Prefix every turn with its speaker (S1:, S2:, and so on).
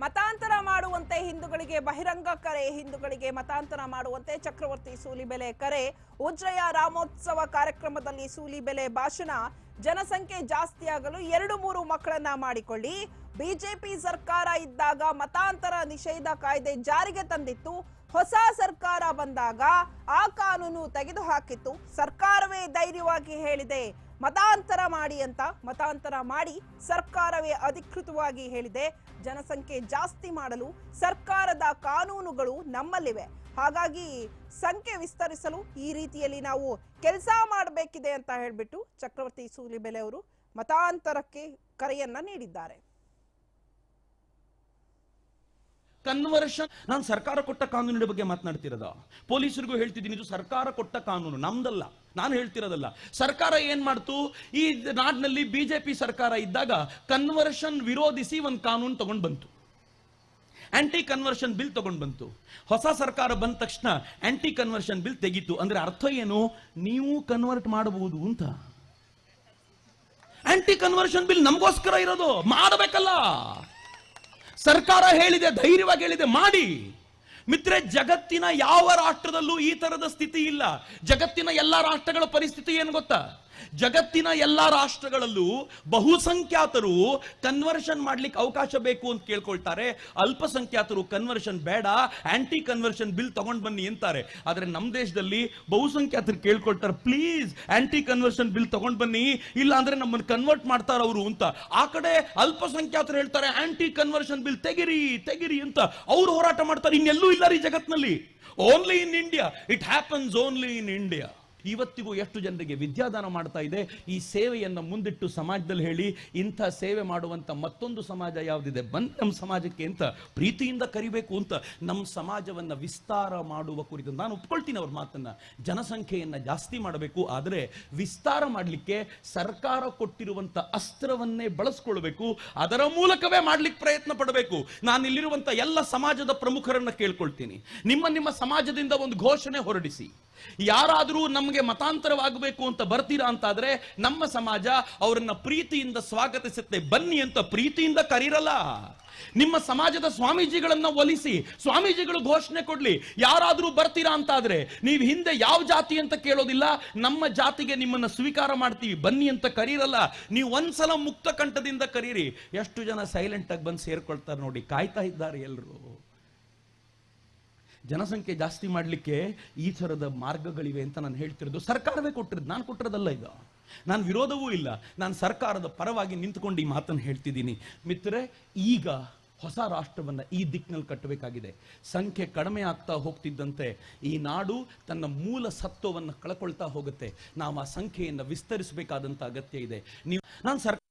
S1: ಮತಾಂತರ ಮಾಡುವಂತೆ ಹಿಂದೂಗಳಿಗೆ ಬಹಿರಂಗ ಕರೆ, ಹಿಂದೂಗಳಿಗೆ ಮತಾಂತರ ಮಾಡುವಂತೆ ಚಕ್ರವರ್ತಿ ಸೂಲಿಬೆಲೆ ಕರೆ. ಉಜ್ಜಯ ರಾಮೋತ್ಸವ ಕಾರ್ಯಕ್ರಮದಲ್ಲಿ ಸೂಲಿಬೆಲೆ ಭಾಷಣ. ಜನಸಂಖ್ಯೆ ಜಾಸ್ತಿಯಾಗಲು ಎರಡು ಮೂರು ಮಕ್ಕಳನ್ನ ಮಾಡಿಕೊಳ್ಳಿ. ಬಿಜೆಪಿ ಸರ್ಕಾರ ಇದ್ದಾಗ ಮತಾಂತರ ನಿಷೇಧ ಕಾಯ್ದೆ ಜಾರಿಗೆ ತಂದಿತ್ತು. ಹೊಸ ಸರ್ಕಾರ ಬಂದಾಗ ಆ ಕಾನೂನು ತೆಗೆದುಹಾಕಿತ್ತು. ಸರ್ಕಾರವೇ ಧೈರ್ಯವಾಗಿ ಹೇಳಿದೆ, ಮತಾಂತರ ಮಾಡಿ ಅಂತ ಮತಾಂತರ ಮಾಡಿ ಸರ್ಕಾರವೇ ಅಧಿಕೃತವಾಗಿ ಹೇಳಿದೆ. ಜನಸಂಖ್ಯೆ ಜಾಸ್ತಿ ಮಾಡಲು ಸರ್ಕಾರದ ಕಾನೂನುಗಳು ನಮ್ಮಲ್ಲಿವೆ. ಹಾಗಾಗಿ ಸಂಖ್ಯೆ ವಿಸ್ತರಿಸಲು ಈ ರೀತಿಯಲ್ಲಿ ನಾವು ಕೆಲಸ ಮಾಡಬೇಕಿದೆ ಅಂತ ಹೇಳ್ಬಿಟ್ಟು ಚಕ್ರವರ್ತಿ ಸೂಲಿಬೆಲೆ ಅವರು ಮತಾಂತರಕ್ಕೆ ಕರೆಯನ್ನ ನೀಡಿದ್ದಾರೆ.
S2: ಕನ್ವರ್ಷನ್ ನಾನು ಸರ್ಕಾರ ಕೊಟ್ಟ ಕಾನೂನಿನ ಬಗ್ಗೆ ಮಾತನಾಡ್ತಿರೋದ. ಪೊಲೀಸರಿಗೂ ಹೇಳ್ತಿದ್ದೀನಿ, ಇದು ಸರ್ಕಾರ ಕೊಟ್ಟ ಕಾನೂನು, ನಮ್ದಲ್ಲ. ನಾನು ಹೇಳ್ತಿರೋದಲ್ಲ. ಸರ್ಕಾರ ಏನ್ ಮಾಡ್ತು? ಈ ನಾಡಿನಲ್ಲಿ ಬಿಜೆಪಿ ಸರ್ಕಾರ ಇದ್ದಾಗ ಕನ್ವರ್ಷನ್ ವಿರೋಧಿಸಿ ಒಂದು ಕಾನೂನು ತಗೊಂಡು ಬಂತು. ಆಂಟಿ ಕನ್ವರ್ಷನ್ ಬಿಲ್ ತಗೊಂಡು ಬಂತು. ಹೊಸ ಸರ್ಕಾರ ಬಂದ ತಕ್ಷಣ ಆಂಟಿ ಕನ್ವರ್ಷನ್ ಬಿಲ್ ತೆಗೀತು. ಅಂದ್ರೆ ಅರ್ಥ ಏನು? ನೀವು ಕನ್ವರ್ಟ್ ಮಾಡಬಹುದು ಅಂತ. ಆಂಟಿ ಕನ್ವರ್ಷನ್ ಬಿಲ್ ನಮಗೋಸ್ಕರ ಇರೋದು. ಮಾಡಬೇಕಲ್ಲ. ಸರ್ಕಾರ ಹೇಳಿದೆ, ಧೈರ್ಯವಾಗಿ ಹೇಳಿದೆ, ಮಾಡಿ. ಮಿತ್ರೆ, ಜಗತ್ತಿನ ಯಾವ ರಾಷ್ಟ್ರದಲ್ಲೂ ಈ ತರದ ಸ್ಥಿತಿ ಇಲ್ಲ. ಜಗತ್ತಿನ ಎಲ್ಲ ರಾಷ್ಟ್ರಗಳ ಪರಿಸ್ಥಿತಿ ಏನು ಗೊತ್ತಾ? ಜಗತ್ತಿನ ಎಲ್ಲಾ ರಾಷ್ಟ್ರಗಳಲ್ಲೂ ಬಹುಸಂಖ್ಯಾತರು ಕನ್ವರ್ಷನ್ ಮಾಡ್ಲಿಕ್ಕೆ ಅವಕಾಶ ಬೇಕು ಅಂತ ಕೇಳ್ಕೊಳ್ತಾರೆ. ಅಲ್ಪಸಂಖ್ಯಾತರು ಕನ್ವರ್ಷನ್ ಬೇಡ ಆಂಟಿ ಕನ್ವರ್ಷನ್ ಬಿಲ್ ತಗೊಂಡ್ ಬನ್ನಿ ಅಂತಾರೆ. ಆದ್ರೆ ನಮ್ಮ ದೇಶದಲ್ಲಿ ಬಹುಸಂಖ್ಯಾತರು ಕೇಳ್ಕೊಳ್ತಾರೆ ಪ್ಲೀಸ್ ಆಂಟಿ ಕನ್ವರ್ಷನ್ ಬಿಲ್ ತಗೊಂಡ್ ಬನ್ನಿ. ಇಲ್ಲ ಅಂದ್ರೆ ನಮ್ಮನ್ನು ಕನ್ವರ್ಟ್ ಮಾಡ್ತಾರ ಅವರು ಅಂತ. ಆ ಕಡೆ ಅಲ್ಪಸಂಖ್ಯಾತರು ಹೇಳ್ತಾರೆ ಆಂಟಿ ಕನ್ವರ್ಷನ್ ಬಿಲ್ ತೆಗಿರಿ ತೆಗಿರಿ ಅಂತ. ಅವ್ರು ಹೋರಾಟ ಮಾಡ್ತಾರೆ, ಇನ್ನೆಲ್ಲೂ ಇಲ್ಲ ರೀ ಜಗತ್ನಲ್ಲಿ. Only in India it happens only in India ಇವತ್ತಿಗೂ ಎಷ್ಟು ಜನರಿಗೆ ವಿದ್ಯಾದಾನ ಮಾಡ್ತಾ ಇದೆ? ಈ ಸೇವೆಯನ್ನು ಮುಂದಿಟ್ಟು ಸಮಾಜದಲ್ಲಿ ಹೇಳಿ, ಇಂಥ ಸೇವೆ ಮಾಡುವಂತ ಮತ್ತೊಂದು ಸಮಾಜ ಯಾವುದಿದೆ? ಬಂದ್ ನಮ್ಮ ಸಮಾಜಕ್ಕೆ ಅಂತ ಪ್ರೀತಿಯಿಂದ ಕರಿಬೇಕು ಅಂತ ನಮ್ಮ ಸಮಾಜವನ್ನ ವಿಸ್ತಾರ ಮಾಡುವ ಕುರಿತು ನಾನು ಒಪ್ಕೊಳ್ತೀನಿ ಅವ್ರ ಮಾತನ್ನ. ಜನಸಂಖ್ಯೆಯನ್ನು ಜಾಸ್ತಿ ಮಾಡಬೇಕು, ಆದರೆ ವಿಸ್ತಾರ ಮಾಡಲಿಕ್ಕೆ ಸರ್ಕಾರ ಕೊಟ್ಟಿರುವಂತ ಅಸ್ತ್ರವನ್ನೇ ಬಳಸ್ಕೊಳ್ಬೇಕು, ಅದರ ಮೂಲಕವೇ ಮಾಡಲಿಕ್ಕೆ ಪ್ರಯತ್ನ ಪಡಬೇಕು. ನಾನು ಇಲ್ಲಿರುವಂತ ಎಲ್ಲ ಸಮಾಜದ ಪ್ರಮುಖರನ್ನು ಕೇಳ್ಕೊಳ್ತೀನಿ. ನಿಮ್ಮ ನಿಮ್ಮ ಸಮಾಜದಿಂದ ಒಂದು ಘೋಷಣೆ ಹೊರಡಿಸಿ. ಯಾರಾದರೂ ನಮಗೆ ಮತಾಂತರವಾಗಬೇಕು ಅಂತ ಬರ್ತೀರಾ ಅಂತಾದ್ರೆ, ನಮ್ಮ ಸಮಾಜ ಅವರನ್ನ ಪ್ರೀತಿಯಿಂದ ಸ್ವಾಗತಿಸುತ್ತೆ. ಬನ್ನಿ ಅಂತ ಪ್ರೀತಿಯಿಂದ ಕರೀರಲ್ಲ. ನಿಮ್ಮ ಸಮಾಜದ ಸ್ವಾಮೀಜಿಗಳನ್ನ ಒಲಿಸಿ, ಸ್ವಾಮೀಜಿಗಳು ಘೋಷಣೆ ಕೊಡ್ಲಿ. ಯಾರಾದ್ರೂ ಬರ್ತೀರಾ ಅಂತಾದ್ರೆ, ನೀವು ಹಿಂದೆ ಯಾವ ಜಾತಿ ಅಂತ ಕೇಳೋದಿಲ್ಲ, ನಮ್ಮ ಜಾತಿಗೆ ನಿಮ್ಮನ್ನ ಸ್ವೀಕಾರ ಮಾಡ್ತೀವಿ. ಬನ್ನಿ ಅಂತ ಕರೀರಲ್ಲ. ನೀವು ಒಂದ್ಸಲ ಮುಕ್ತ ಕಂಠದಿಂದ ಕರೀರಿ. ಎಷ್ಟು ಜನ ಸೈಲೆಂಟ್ ಆಗಿ ಬಂದು ಸೇರ್ಕೊಳ್ತಾರೆ ನೋಡಿ, ಕಾಯ್ತಾ ಇದ್ದಾರೆ ಎಲ್ಲರೂ ಜನಸಂಖ್ಯೆ ಜಾಸ್ತಿ ಮಾಡಲಿಕ್ಕೆ ಈ ಥರದ ಮಾರ್ಗಗಳಿವೆ ಅಂತ ನಾನು ಹೇಳ್ತಿರೋದು. ಸರ್ಕಾರವೇ ಕೊಟ್ಟಿರೋದು. ನಾನು ಕೊಟ್ಟಿರೋದಲ್ಲ ಇದು. ನಾನು ವಿರೋಧವೂ ಇಲ್ಲ. ನಾನು ಸರ್ಕಾರದ ಪರವಾಗಿ ನಿಂತ್ಕೊಂಡು ಈ ಮಾತನ್ನು ಹೇಳ್ತಿದ್ದೀನಿ. ಮಿತ್ರರೆ, ಈಗ ಹೊಸ ರಾಷ್ಟ್ರವನ್ನ ಈ ದಿಕ್ಕಿನಲ್ಲಿ ಕಟ್ಟಬೇಕಾಗಿದೆ. ಸಂಖ್ಯೆ ಕಡಿಮೆ ಆಗ್ತಾ ಹೋಗ್ತಿದ್ದಂತೆ ಈ ನಾಡು ತನ್ನ ಮೂಲ ಸತ್ವವನ್ನು ಕಳ್ಕೊಳ್ತಾ ಹೋಗುತ್ತೆ. ನಾವು ಆ ಸಂಖ್ಯೆಯನ್ನು ವಿಸ್ತರಿಸಬೇಕಾದಂತ ಅಗತ್ಯ ಇದೆ. ನೀವು ನಾನು ಸರ್ಕಾರ